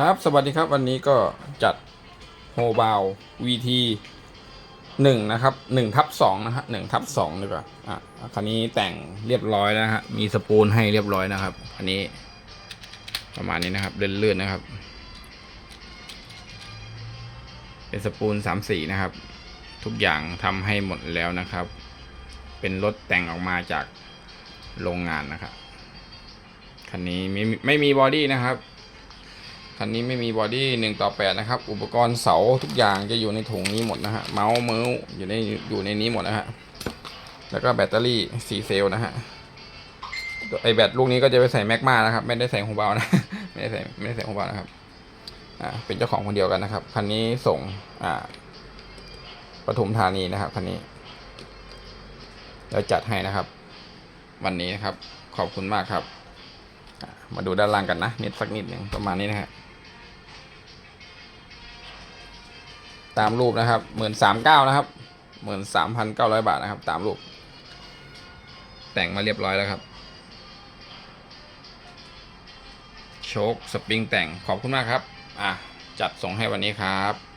ครับสวัสดีครับวันนี้ก็จัดโฮบาว VT หนึ่งนะครับหนึ่งทับสองนะฮะหนึ่งทับสองดีกว่าอะคันนี้แต่งเรียบร้อยแล้วฮะมีสปูลให้เรียบร้อยนะครับ อันนี้ ประมาณนี้นะครับเลื่อนๆนะครับ เป็นสปูลสามสีนะครับ ทุกอย่างทำให้หมดแล้วนะครับ เป็นรถแต่งออกมาจากโรงงานนะครับคันนี้ไม่ไม่มีบอดี้นะครับ คันนี้ไม่มีบอดี้หนึ่งต่อแปดนะครับ อุปกรณ์เสาทุกอย่างจะอยู่ในถุงนี้หมดนะฮะ เมาส์เมาส์อยู่ในอยู่ในนี้หมดนะฮะ แล้วก็แบตเตอรี่สี่เซลล์นะฮะ ไอแบตลูกนี้ก็จะไปใส่แมกมานะครับ ไม่ได้ใส่โฮบานะ ไม่ได้ใส่ไม่ได้ใส่โฮบานะครับ อ่า เป็นเจ้าของคนเดียวกันนะครับ คันนี้ส่ง อ่าปทุมธานีนะครับคันนี้ แล้วจัดให้นะครับ วันนี้นะครับ ขอบคุณมากครับ มาดูด้านล่างกันนะนิดสักนิดหนึ่งประมาณนี้นะฮะ ตามรูปนะครับหมื่นสามเก้านะครับหมื่นสามพันเก้าร้อยบาทนะครับ ตามรูป แต่งมาเรียบร้อยแล้วครับ โชคสปริงแต่งขอบคุณมากครับ อะ จัดส่งให้วันนี้ครับ